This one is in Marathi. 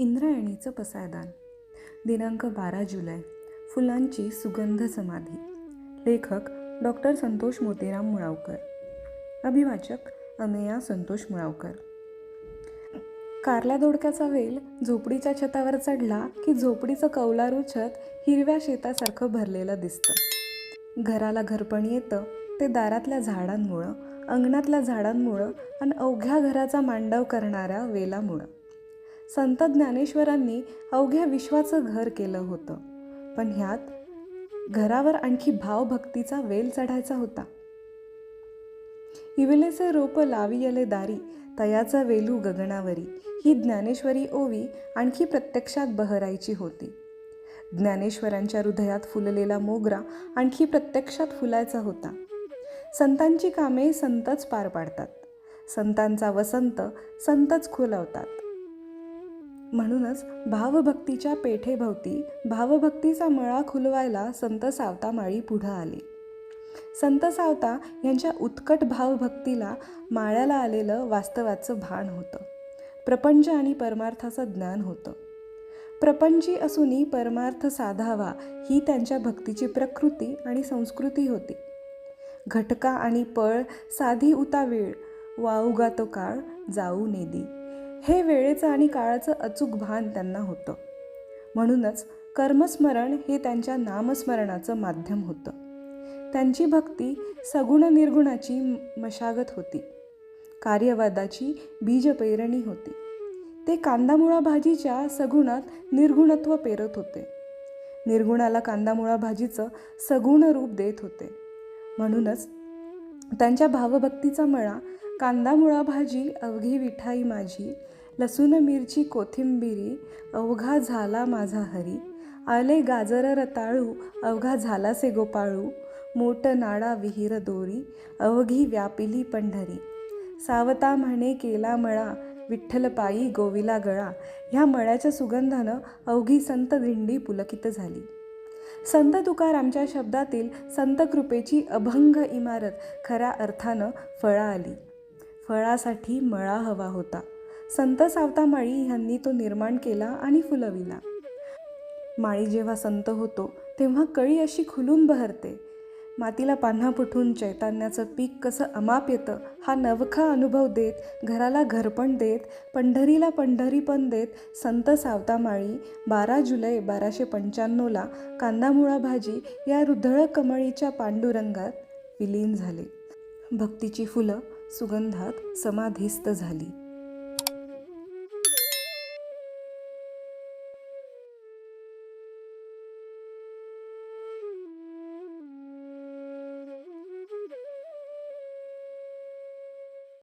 इंद्रायणीचं पसायदान. दिनांक बारा जुलै फुलांची सुगंध समाधी. लेखक डॉक्टर संतोष मोतीराम मुळावकर. अभिवाचक अमेया संतोष मुळावकर. कारल्या दोडक्याचा वेल झोपडीच्या छतावर चढला की झोपडीचं कौलारू छत हिरव्या शेतासारखं भरलेलं दिसतं. घराला घरपण येतं ते दारातल्या झाडांमुळं अंगणातल्या झाडांमुळं आणि अवघ्या घराचा मांडव करणाऱ्या वेलामुळं. संत ज्ञानेश्वरांनी अवघ्या विश्वाचं घर केलं होतं. पण ह्यात घरावर आणखी भावभक्तीचा वेल चढायचा होता. इविलेचे रोप लावियले दारी तयाचा वेलू गगनावरी ही ज्ञानेश्वरी ओवी आणखी प्रत्यक्षात बहरायची होती. ज्ञानेश्वरांच्या हृदयात फुललेला मोगरा आणखी प्रत्यक्षात फुलायचा होता. संतांची कामे संतच पार पाडतात. संतांचा वसंत संतच खुलवतात. म्हणूनच भावभक्तीच्या पेठेभोवती भावभक्तीचा मळा खुलवायला संत सावता माळी पुढं आली. संत सावता यांच्या उत्कट भावभक्तीला माळ्याला आलेलं वास्तवाचं भान होतं. प्रपंच आणि परमार्थाचं ज्ञान होतं. प्रपंची असूनही परमार्थ साधावा ही त्यांच्या भक्तीची प्रकृती आणि संस्कृती होती. घटका आणि पळ साधी उता वेळ वाऊगा तो काळ जाऊ नेदी हे वेळेचं आणि काळाचं अचूक भान त्यांना होतं. म्हणूनच कर्मस्मरण हे त्यांच्या नामस्मरणाचं माध्यम होतं. त्यांची भक्ती सगुण निर्गुणाची मशागत होती. कार्यवादाची बीजपेरणी होती. ते कांदामुळा भाजीच्या सगुणात निर्गुणत्व पेरत होते. निर्गुणाला कांदामुळा भाजीचं सगुण रूप देत होते. म्हणूनच त्यांच्या भावभक्तीचा मळा कांदामुळा भाजी अवघी विठाई माझी लसूण मिरची कोथिंबिरी अवघा झाला माझा हरी आले गाजर रताळू अवघा झालासे गोपाळू मोठ नाडा विहीर दोरी अवघी व्यापिली पंढरी. सावता म्हणे केला मळा विठ्ठलपायी गोविला गळा ह्या मळ्याच्या सुगंधानं अवघी संत दिंडी पुलकित झाली. संत तुकारामच्या शब्दातील संत कृपेची अभंग इमारत खऱ्या अर्थानं फळा आली फळासाठी मळा हवा होता. संत सावता माळी ह्यांनी तो निर्माण केला आणि फुलविला. माळी जेव्हा संत होतो तेव्हा कळी अशी खुलून बहरते. मातीला पान्हा फुटून चैतन्याचं पीक कसं अमाप येतं हा नवखा अनुभव देत घराला घरपण देत पंढरीला पंढरीपण देत संत सावतामाळी बारा जुलै बाराशे पंच्याण्णवला कांदामुळा भाजी या रुधळ कमळीच्या पांडुरंगात विलीन झाले. भक्तीची फुलं सुगंधात समाधिस्थ झाली.